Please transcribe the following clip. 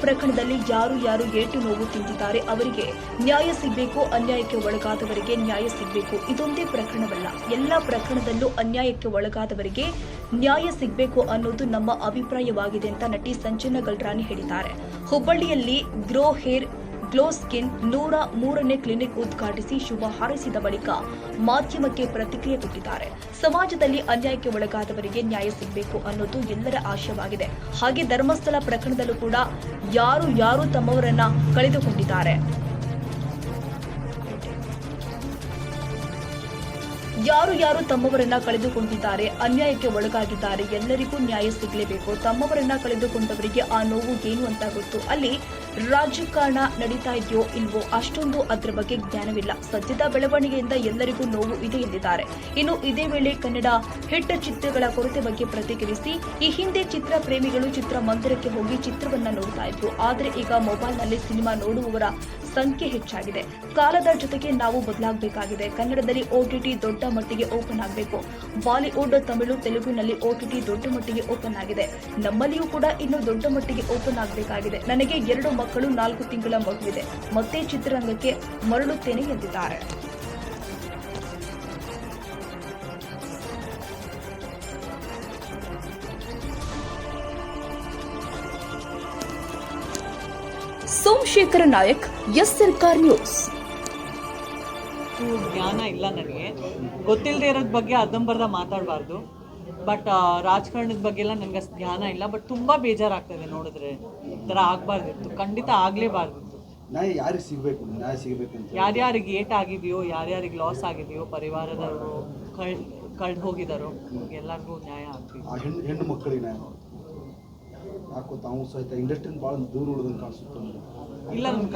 ಪ್ರಕರಣದಲ್ಲಿ ಯಾರು ಯಾರು ಏಟು ನೋವು ತಿಂದಿದ್ದಾರೆ ಅವರಿಗೆ ನ್ಯಾಯ ಸಿಗಬೇಕು, ಅನ್ಯಾಯಕ್ಕೆ ಒಳಗಾದವರಿಗೆ ನ್ಯಾಯ ಸಿಗಬೇಕು. ಇದೊಂದೇ ಪ್ರಕರಣವಲ್ಲ. ಎಲ್ಲ ಪ್ರಕರಣದಲ್ಲೂ ಅನ್ಯಾಯಕ್ಕೆ ಒಳಗಾದವರಿಗೆ ನ್ಯಾಯ ಸಿಗಬೇಕು ಅನ್ನೋದು ನಮ್ಮ ಅಭಿಪ್ರಾಯವಾಗಿದೆ ಅಂತ ನಟಿ ಸಂಜನಾ ಗಲ್ರಾನಿ ಹೇಳಿದ್ದಾರೆ. ಹುಬ್ಬಳ್ಳಿಯಲ್ಲಿ ಗ್ರೋ ಹೇರ್ ಗ್ಲೋ ಸ್ಕಿನ್ ನೂರ ಮೂರನೇ ಕ್ಲಿನಿಕ್ ಉದ್ಘಾಟಿಸಿ ಶುಭ ಹಾರೈಸಿದ ಬಳಿಕ ಮಾಧ್ಯಮಕ್ಕೆ ಪ್ರತಿಕ್ರಿಯೆ ಕೊಟ್ಟಿದ್ದಾರೆ. ಸಮಾಜದಲ್ಲಿ ಅನ್ಯಾಯಕ್ಕೆ ಒಳಗಾದವರಿಗೆ ನ್ಯಾಯ ಸಿಗಬೇಕು ಅನ್ನೋದು ಎಲ್ಲರ ಆಶಯವಾಗಿದೆ. ಹಾಗೆ ಧರ್ಮಸ್ಥಳ ಪ್ರಕರಣದಲ್ಲೂ ಕೂಡ ಯಾರು ಯಾರು ತಮ್ಮವರನ್ನ ಕಳೆದುಕೊಂಡಿದ್ದಾರೆ. ಯಾರು ಯಾರು ತಮ್ಮವರನ್ನ ಕಳೆದುಕೊಂಡಿದ್ದಾರೆ, ಅನ್ಯಾಯಕ್ಕೆ ಒಳಗಾಗಿದ್ದಾರೆ, ಎಲ್ಲರಿಗೂ ನ್ಯಾಯ ಸಿಗಲೇಬೇಕು, ತಮ್ಮವರನ್ನ ಕಳೆದುಕೊಂಡವರಿಗೆ ಆ ನೋವು ಏನು ಅಂತ ಗೊತ್ತು. ಅಲ್ಲಿ ರಾಜಕಾರಣ ನಡೀತಾ ಇದೆಯೋ ಇಲ್ವೋ ಅಷ್ಟೊಂದು ಅದರ ಬಗ್ಗೆ ಜ್ಞಾನವಿಲ್ಲ. ಸದ್ಯದ ಬೆಳವಣಿಗೆಯಿಂದ ಎಲ್ಲರಿಗೂ ನೋವು ಇದೆ ಎಂದಿದ್ದಾರೆ. ಇನ್ನು ಇದೇ ವೇಳೆ ಕನ್ನಡ ಹಿಟ್ ಚಿತ್ರಗಳ ಕೊರತೆ ಬಗ್ಗೆ ಪ್ರತಿಕ್ರಿಯಿಸಿ, ಈ ಹಿಂದೆ ಚಿತ್ರ ಪ್ರೇಮಿಗಳು ಚಿತ್ರಮಂದಿರಕ್ಕೆ ಹೋಗಿ ಚಿತ್ರವನ್ನ ನೋಡ್ತಾ ಇದ್ರು. ಆದರೆ ಈಗ ಮೊಬೈಲ್ನಲ್ಲಿ ಸಿನಿಮಾ ನೋಡುವವರ ಸಂಖ್ಯೆ ಹೆಚ್ಚಾಗಿದೆ. ಕಾಲದ ಜೊತೆಗೆ ನಾವು ಬದಲಾಗಬೇಕಾಗಿದೆ. ಕನ್ನಡದಲ್ಲಿ ಓಟಿಟಿ ದೊಡ್ಡ ಮಟ್ಟಿಗೆ ಓಪನ್ ಆಗಬೇಕು. ಬಾಲಿವುಡ್, ತಮಿಳು, ತೆಲುಗಿನಲ್ಲಿ ಓಟಿಟಿ ದೊಡ್ಡ ಮಟ್ಟಿಗೆ ಓಪನ್ ಆಗಿದೆ. ನಮ್ಮಲ್ಲಿಯೂ ಕೂಡ ಇನ್ನು ದೊಡ್ಡ ಮಟ್ಟಿಗೆ ಓಪನ್ ಆಗಬೇಕಾಗಿದೆ. ನನಗೆ ಎರಡು ಮಕ್ಕಳು ನಾಲ್ಕು ತಿಂಗಳ ಮಗುವಿದೆ. ಮತ್ತೆ ಚಿತ್ರರಂಗಕ್ಕೆ ಮರಳುತ್ತೇನೆ ಎಂದಿದ್ದಾರೆ ಸೋಮಶೇಖರ ನಾಯಕ್, ಎಸ್ ಸರ್ಕಾರ್ ನ್ಯೂಸ್. ಜ್ಞಾನ ಇಲ್ಲ ನನಗೆ. ಗೊತ್ತಿಲ್ಲದೆ ಇರೋದ್ ಬಗ್ಗೆ ಅದಂಬರ್ದ ಮಾತಾಡಬಾರ್ದು. ಬಟ್ ರಾಜಕಾರಣದ ಬಗ್ಗೆ ಎಲ್ಲ ನನಗೆ ಅಷ್ಟು ಜ್ಞಾನ ಇಲ್ಲ. ಬಟ್ ತುಂಬ ಬೇಜಾರಾಗ್ತದೆ ನೋಡಿದ್ರೆ. ಈ ಥರ ಆಗಬಾರ್ದಿತ್ತು. ಖಂಡಿತ ಆಗಲೇಬಾರ್ದಿತ್ತು. ನ್ಯಾಯ ಯಾರಿಗೆ ಸಿಗಬೇಕು? ನ್ಯಾಯ ಸಿಗಬೇಕು ಅಂತ. ಯಾರ್ಯಾರಿಗೆ ಏಟ್ ಆಗಿದೆಯೋ ಯಾರ್ಯಾರಿಗೆ ಲಾಸ್ ಆಗಿದೆಯೋ ಪರಿವಾರದವರು ಕಳ್ ಕಳ್ದು ಹೋಗಿದಾರೋ ಎಲ್ಲರಿಗೂ ನ್ಯಾಯ ಆಗ್ಬೇಕು. ಆ ಹೆಣ್ಣು ಹೆಣ್ಣು ಮಕ್ಕಳಿಗೆ ನ್ಯಾಯ ಯಾಕೋ ತಾವು ಸಹಿತ ಇಂಡಸ್ಟ್ರಿನ ಭಾಳ ದೂರ ಉಳಿದಂಗೆ ಕಾಣಿಸುತ್ತೆ ಇಲ್ಲ ನಮ್ಗೆ